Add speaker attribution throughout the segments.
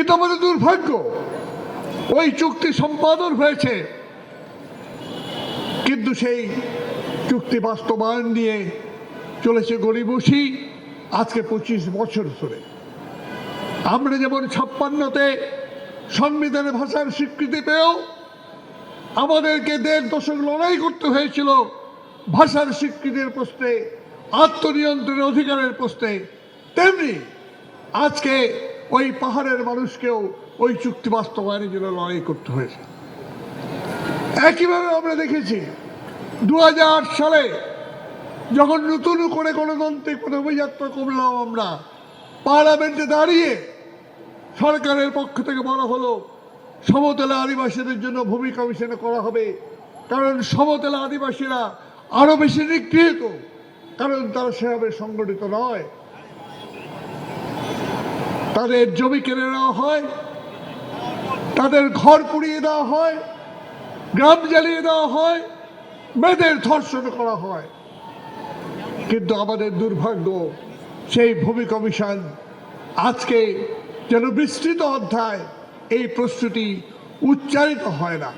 Speaker 1: কিন্তু আমাদের দুর্ভাগ্য, ওই চুক্তি সম্পাদন হয়েছে। কিন্তু সেই চুক্তি বাস্তবায়ন নিয়ে চলেছে গরিবসী আজকে পঁচিশ বছর ধরে। আমরা যেমন ছাপ্পান্নতে সংবিধানের ভাষার স্বীকৃতি পেয়েও আমাদেরকে দেড় দশক লড়াই করতে হয়েছিল ভাষার স্বীকৃতির প্রশ্নে, আত্মনিয়ন্ত্রণের অধিকারের প্রশ্নে, তেমনি আজকে ওই পাহাড়ের মানুষকেও ওই চুক্তি বাস্তবায়নের জন্য লড়াই করতে হয়েছে। একইভাবে আমরা দেখেছি দু হাজার আট সালে যখন নতুন করে গণতান্ত্রিক অভিযাত্রা করলাম আমরা, পার্লামেন্টে দাঁড়িয়ে সরকারের পক্ষ থেকে বলা হলো, সমতলা আদিবাসীদের জন্য ভূমি কমিশনে করা হবে। কারণ সমতলা আদিবাসীরা আরও বেশি নিগৃহীত। কারণ তারা সেভাবে সংগঠিত নয়। তাদের জমি কেড়ে নেওয়া হয়, তাদের ঘর পুড়িয়ে দেওয়া হয়, গ্রাম জ্বালিয়ে দেওয়া হয়, মেয়েদের ধর্ষণ করা হয়। কিন্তু আমাদের দুর্ভাগ্য, সেই ভূমি কমিশন আজকে যেন বিস্তৃত অধ্যায় এই প্রশ্নটি উচ্চারিত হয় না।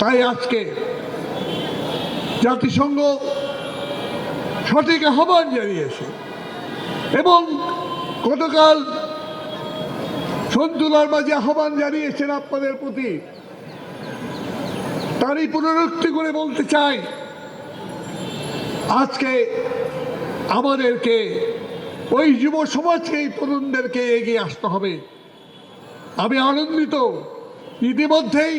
Speaker 1: তাই আজকে জাতিসংঘ সঠিক আহ্বান জানিয়েছে এবং গতকাল সন্তুলার মাঝে আহ্বান জানিয়েছেন আপনাদের প্রতি। তারই পুনরুক্তি করে বলতে চাই, আজকে আমাদেরকে, ওই যুব সমাজকে, এই তরুণদেরকে এগিয়ে আসতে হবে। আমি আনন্দিত, ইতিমধ্যেই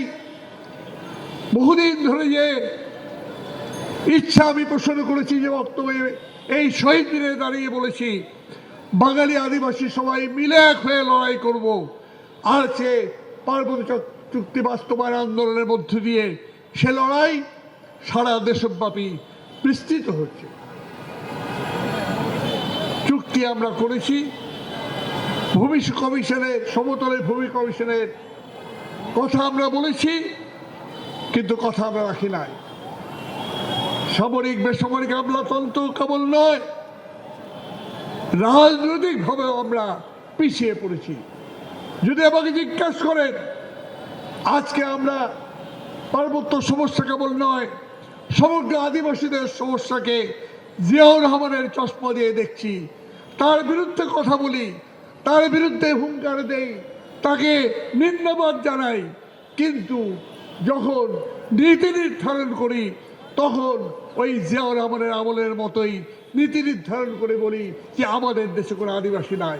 Speaker 1: বহুদিন ধরে যে ইচ্ছা আমি পোষণ করেছি, যে বক্তব্যে এই শহীদ দিনে দাঁড়িয়ে বলেছি বাঙালি আদিবাসী সবাই মিলে এক হয়ে লড়াই করব। আর সে পার্বত্য চুক্তি বাস্তবায়ন আন্দোলনের মধ্য দিয়ে সে লড়াই সারা দেশব্যাপী বিস্তৃত হচ্ছে। চুক্তি আমরা করেছি। ভূমি কমিশনের সমতলের ভূমি কমিশনের কথা আমরা বলেছি, কিন্তু কথা আমরা রাখি নাই। সামরিক, বেসামরিক আমলাতন্ত্র কেবল নয় রাজনৈতিকভাবে আমরা পিছিয়ে পড়েছি। যদি আমাকে জিজ্ঞাসা করেন, আজকে আমরা পার্বত্য সমস্যা কেবল নয়, সমগ্র আদিবাসীদের সমস্যাকে জিয়াউর রহমানের চশমা দিয়ে দেখছি। তার বিরুদ্ধে কথা বলি, তার বিরুদ্ধে হুঙ্কার দেই, তাকে নিন্দাবাদ জানাই। কিন্তু যখন নীতি নির্ধারণ করি, তখন ওই জিয়াউর রহমানের আমলের মতোই নীতি নির্ধারণ করে বলি যে আমাদের দেশে কোনো আদিবাসী নাই।